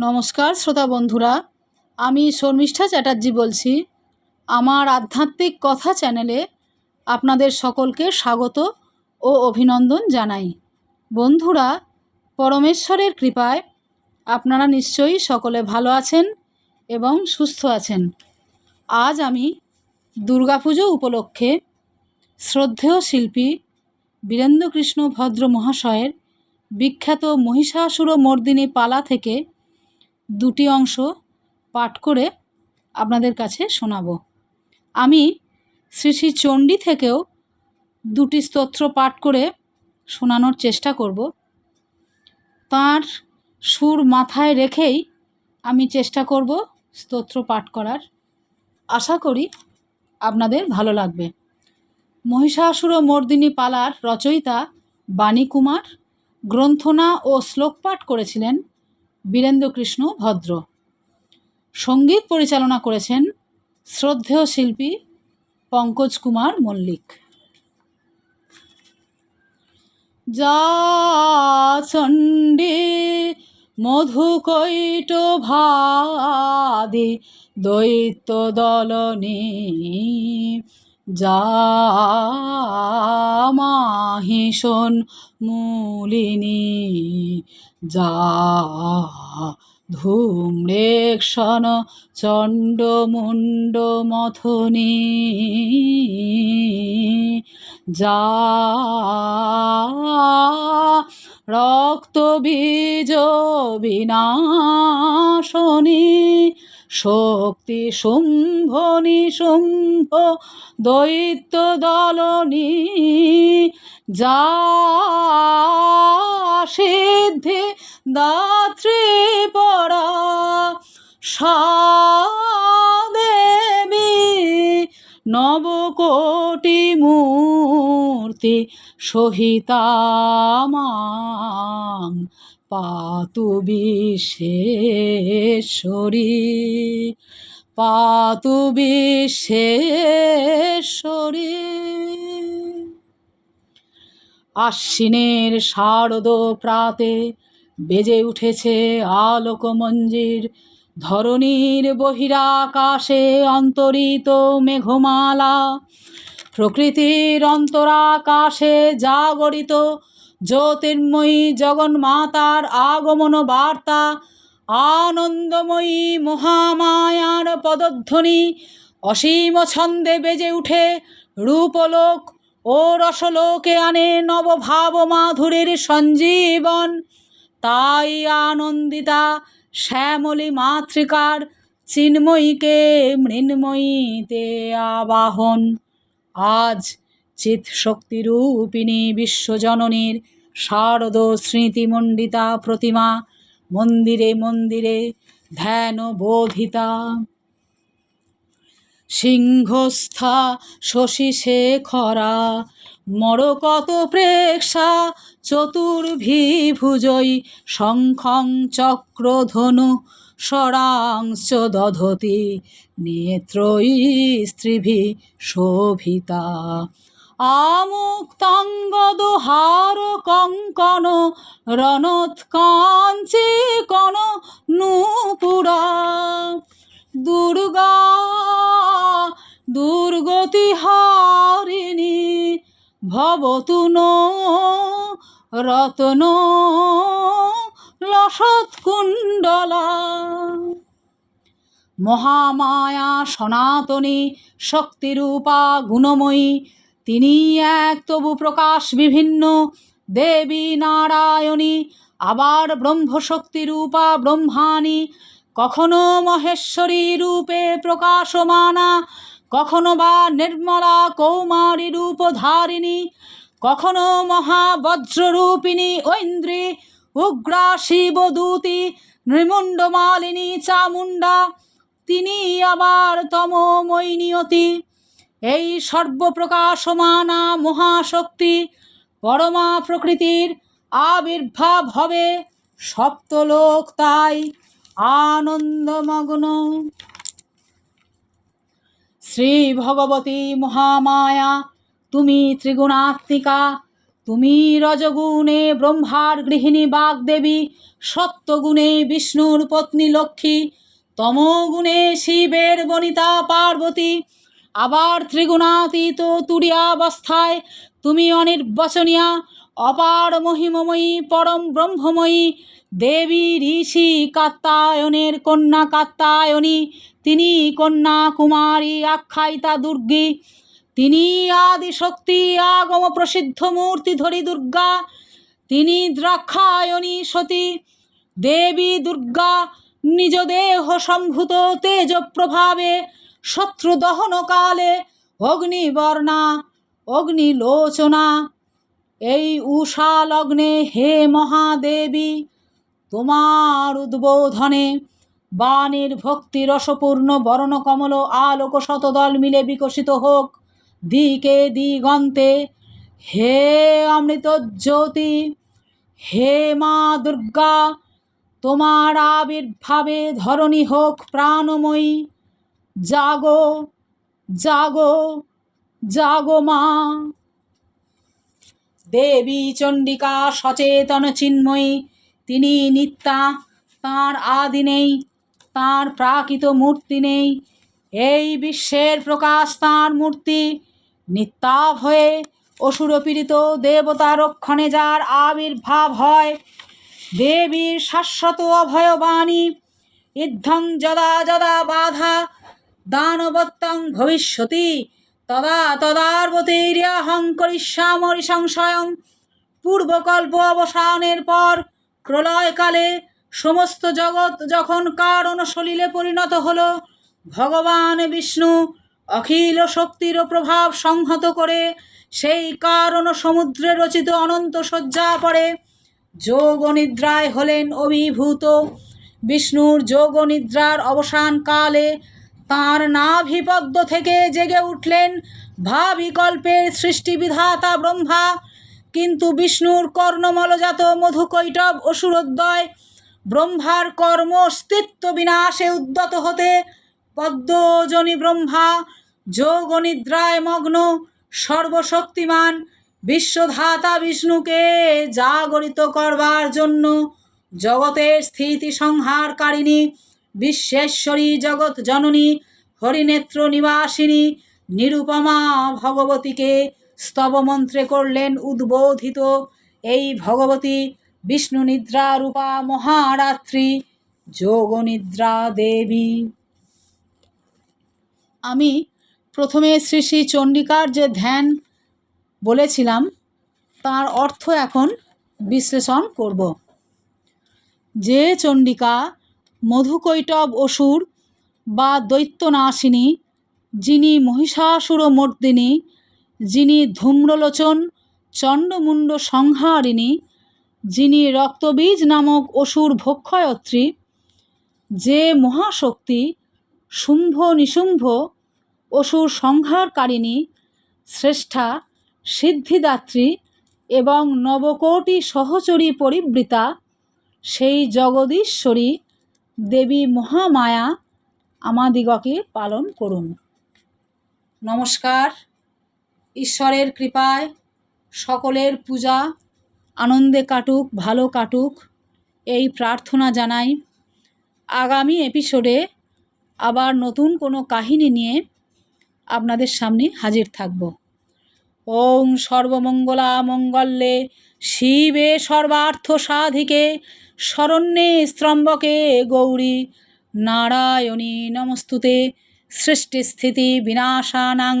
নমস্কার, শ্রোতা বন্ধুরা। আমি শর্মিষ্ঠা চ্যাটার্জি বলছি। আমার আধ্যাত্মিক কথা চ্যানেলে আপনাদের সকলকে স্বাগত ও অভিনন্দন জানাই। বন্ধুরা, পরমেশ্বরের কৃপায় আপনারা নিশ্চয়ই সকলে ভালো আছেন এবং সুস্থ আছেন। আজ আমি দুর্গাপুজো উপলক্ষে শ্রদ্ধেয় শিল্পী বীরেন্দ্রকৃষ্ণ ভদ্র মহাশয়ের বিখ্যাত মহিষাসুর মর্দিনী পালা থেকে দুটি অংশ পাঠ করে আপনাদের কাছে শোনাব। আমি শ্রী শ্রী চণ্ডী থেকেও দুটি স্তোত্র পাঠ করে শোনানোর চেষ্টা করব। তার সুর মাথায় রেখেই আমি চেষ্টা করব স্তোত্র পাঠ করার। আশা করি আপনাদের ভালো লাগবে। মহিষাসুর মর্দিনী পালার রচয়িতা বাণী কুমার গ্রন্থনা ও শ্লোক পাঠ করেছিলেন বীরেন্দ্রকৃষ্ণ ভদ্র। সংগীত পরিচালনা করেছেন শ্রদ্ধেয় শিল্পী পঙ্কজ কুমার মল্লিক। যা চণ্ডী মধুকৈট ভাদি দৈত্য দলনী মাহিষণ মূলিনী যা ধূম্রেক্ষণ চণ্ডমুণ্ড মথনী যা রক্ত বীজ বিনাশনী শক্তি শুম্ভ নিশুম্ভ দৈত্য দলনী যা সিদ্ধি দাত্রী পরা দেবী নবকোটি মূর্তি সহিতামাং পাতু বিশ্বেশ্বরী পাতু বিশ্বেশ্বরী আশ্বিনের শারদ প্রাতে বেজে উঠেছে আলোক মঞ্জির ধরণীর বহিরাকাশে অন্তরিত মেঘমালা, প্রকৃতির অন্তরাকাশে জাগরিত জ্যোতির্ময়ী জগন্মাতার আগমন বার্তা, আনন্দময়ী মহামায়ার পদধ্বনি, অসীম ছন্দে বেজে উঠে রূপলোক ও রসলোকে আনে নবভাব মাধুরীর সঞ্জীবন। তাই আনন্দিতা শ্যামলী মাতৃকার চিন্ময়ীকে মৃন্ময়ীতে আবাহন। আজ চিৎ শক্তিরূপিণী বিশ্বজননীর শারদ স্মৃতিমণ্ডিতা প্রতিমা, মন্দিরে মন্দিরে ধ্যান বোধিতা। সিংহস্থা শশী শেখরা, মরকত প্রেক্ষা চতুর্ভিভুজই শঙ্খং চক্রধনু সরাংশ দধতি নেত্রই স্ত্রীভি শোভিতা। আমুক্তাঙ্গদ হার কঙ্কন রণৎ কাঞ্চি কন নূপুরা। দুর্গা দুর্গতি হারিণী ভবতু নো, রত্ন লসৎকুণ্ডলা। মহামায়া সনাতনী শক্তিরূপা গুণময়ী তিনি এক, তবু প্রকাশ বিভিন্ন। দেবী নারায়ণী, আবার ব্রহ্মশক্তি রূপা ব্রহ্মাণী। কখনো মহেশ্বরী রূপে প্রকাশমানা, কখনো বা নির্মলা কৌমারী রূপধারিণী। কখনো মহাবজ্ররূপিণী ঐন্দ্রী, উগ্রা শিবদূতি, নৃমুণ্ডমালিনী চামুণ্ডা। তিনি আবার তমমৈনিয়তি এই সর্বপ্রকাশমানা মহাশক্তি পরমা প্রকৃতির আবির্ভাব হবে সপ্তলোক তাই আনন্দমগ্ন। শ্রী ভগবতী মহামায়া, তুমি ত্রিগুণাত্মিকা, তুমি রজগুণে ব্রহ্মার গৃহিণী বাগদেবী, সত্যগুণে বিষ্ণুর পত্নী লক্ষ্মী, তমগুণে শিবের বনিতা পার্বতী আবার ত্রিগুণাতীত তুরিয়াবস্থায় তুমি অনির্বচনীয়া, অপার মহিমময়ী, পরম ব্রহ্মময়ী, দেবী, ঋষি কাত্তায়নের কন্যা কাত্তায়নী তিনি কন্যা, কুমারী, আখ্যায়িতা, দুর্গী, তিনি আদিশক্তি, আগম প্রসিদ্ধ মূর্তি ধরি দুর্গা, তিনি দ্রাক্ষায়ণী সতী, দেবী দুর্গা, নিজ দেহ সম্ভূত তেজ প্রভাবে শত্রু দহনকালে অগ্নিবর্ণা, অগ্নিলোচনা। এই উষা লগ্নে হে মহাদেবী, তোমার উদ্বোধনে বাণীর ভক্তি রসপূর্ণ বর্ণকমল আলোক শতদল মিলে বিকশিত হোক। দিকে দিগন্তে হে অমৃত জ্যোতি হে মা দুর্গা, তোমার আবির্ভাবে ধরণী হোক প্রাণময়ী। জাগো জাগো জাগো মা। দেবী চণ্ডিকা সচেতন চিন্ময়ী, তিনি নিত্যা, তাঁর আদি নেই, তাঁর প্রাকৃত মূর্তি নেই। এই বিশ্বের প্রকাশ তাঁর মূর্তি। নিত্যাব হয়ে অসুরপীড়িত দেবতা রক্ষণে যার আবির্ভাব হয়, দেবীর শাশ্বত অভয়বাণী, ইদ্ধং যদা যদা বাধা দানবত্তং ভবিষ্যতি। তদা তদার্বতীর্যাহং করিষ্যামরি সংশয়ং পূর্বকল্প অবসানের পর প্রলয়কালে সমস্ত জগৎ যখন কারণ সলিলে পরিণত হল, ভগবান বিষ্ণু অখিল শক্তির প্রভাব সংহত করে সেই কারণ সমুদ্রে রচিত অনন্ত শয্যা পড়ে যোগ নিদ্রায় হলেন অভিভূত। বিষ্ণুর যোগ নিদ্রার অবসানকালে তাঁর নাভিপদ্ম থেকে জেগে উঠলেন ভাবিকল্পের সৃষ্টিবিধাতা ব্রহ্মা। কিন্তু বিষ্ণুর কর্ণমলজাত মধুকৈটব অসুরোদ্দয় ব্রহ্মার কর্ম অস্তিত্ব বিনাশে উদ্যত হতে পদ্মজনী ব্রহ্মা যোগ নিদ্রায় মগ্ন, সর্বশক্তিমান বিশ্বধাতা বিষ্ণুকে জাগরিত করবার জন্য জগতের স্থিতি সংহারকারিণী বিশ্বেশ্বরী জগৎ জননী, হরিনেত্র নিবাসিনী, নিরুপমা ভগবতীকে স্তবমন্ত্রে করলেন উদ্বোধিত এই ভগবতী বিষ্ণু নিদ্রা রূপা মহারাত্রি যোগনিদ্রা দেবী। আমি প্রথমে শ্রী শ্রী চণ্ডিকার যে ধ্যান বলেছিলাম, তার অর্থ এখন বিশ্লেষণ করব। যে চণ্ডিকা মধুকৈটব অসুর বা দৈত্যনাশিনী, যিনি মহিষাসুর মর্দিনী যিনি ধূম্রলোচন, চণ্ডমুণ্ড সংহারিণী, যিনি রক্তবীজ নামক অসুর ভক্ষয়ত্রী, যে মহাশক্তি শুম্ভ নিশুম্ভ, অসুর সংহারকারিণী, শ্রেষ্ঠা, সিদ্ধিদাত্রী এবং নবকোটি সহচরী পরিবৃতা, সেই জগদীশ্বরী দেবী মহামায়া আমাদিগকে পালন করুন। নমস্কার। ঈশ্বরের কৃপায় সকলের পূজা আনন্দে কাটুক, ভালো কাটুক, এই প্রার্থনা জানাই। আগামী এপিসোডে আবার নতুন কোনো কাহিনী নিয়ে আপনাদের সামনে হাজির থাকব। ওং সর্বমঙ্গলা মঙ্গলে শিবে সর্বার্থ সাধিকে শরণ্যে স্ত্রম্বকে গৌরী নারায়ণী নমস্তুতে সৃষ্টিস্থিতি বিনাশানাং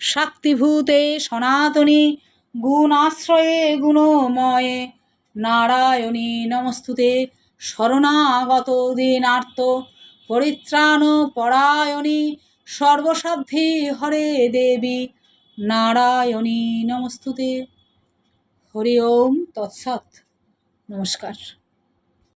শক্তিভূতে সনাতনী গুণাশ্রয়ে গুণময়ে নারায়ণী নমস্তুতে, শরণাগত দিনার্ত পরিত্রাণ পরায়ণী সর্বসাধ্যি হরে দেবী নারায়ণী নমস্তুতে। হরি ওম তৎসৎ। নমস্কার।